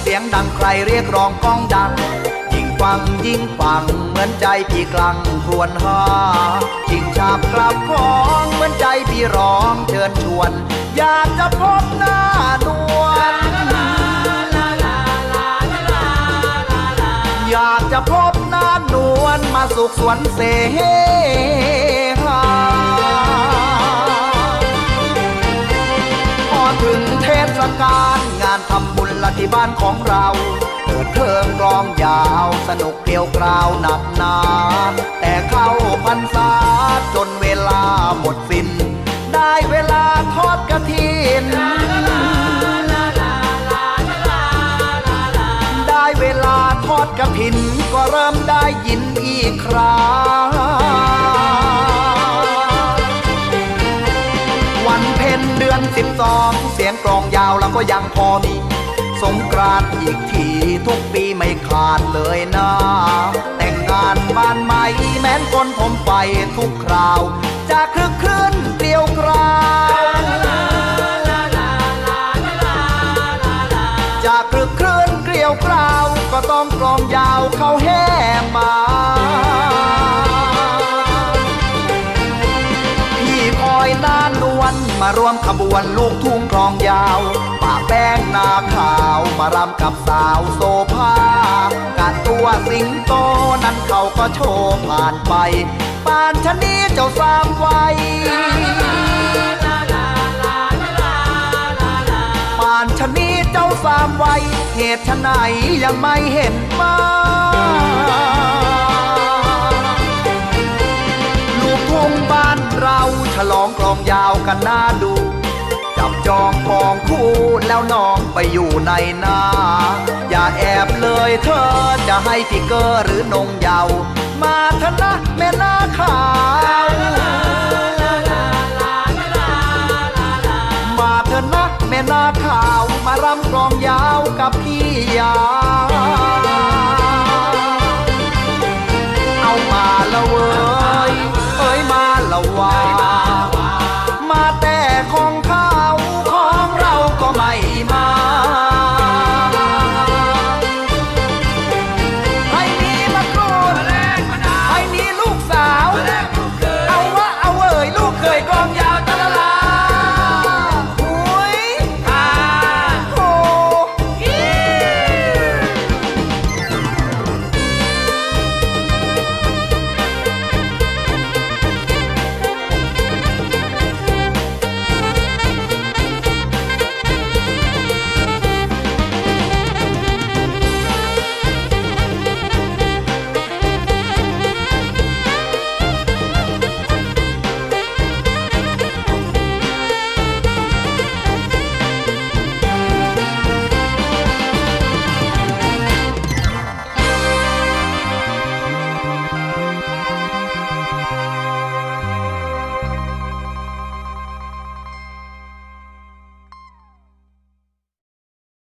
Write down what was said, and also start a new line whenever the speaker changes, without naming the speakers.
เสียงดังใครเรียกร้องก้องดัง ยิ่งฟังยิ่งฟัง เหมือนใจพี่กลังครวญหายิ่งฉาบกลับของเหมือนใจพี่ร้องเชิญชวน อยากจะพบหน้านวลอยากจะพบหน้านวลมาสุขสวนเสหาพอถึงเทศกาลงานทำบ ละที่บ้านของเราเกิดเครื่องกลองยาว สนุกเกลียวกราวหนักหนา แต่เข้าพรรษาจนเวลาหมดสิ้น ได้เวลาทอดกระถินได้เวลาทอดกระถินก็เริ่มได้ยินอีกคราวันเพ็ญเดือนสิบสองเสียงกลองยาวแล้วก็ยังพอมี สงกรานต์อีกทีทุกปีไม่ขาดเลยนะ แต่งงานบ้านใหม่แม้นคนผมไปทุกคราว จะคลึกคลื่นเกลียวกราวจะคลึกคลื่นเกลียวกราว ก็ต้องกลองยาวเข้าแห่มา รวมขบวนลูกทุ่งกลองยาวป่าแป้งนาขาวมารำกับสาวโซภาการตัวสิงโตนั้นเขาก็โชว์ผ่านไปปานชนี้เจ้าสามวัยป่านชนี้เจ้าสามวัยเหตุชะไหนยังไม่เห็นมาลูกทุ่งบ้านเราฉลองกลองยาวกันนาดู จองทองคู่แล้วน้องไปอยู่ในนาอย่าแอบเลยเธอจะให้พี่เกอหรือนงเยาวมาทนะแม่นาขาวมาเถอะนะแม่นาขาวมารำกลองยาวกับพี่ยาเอามาละเว้ยเอ้ยมาละวา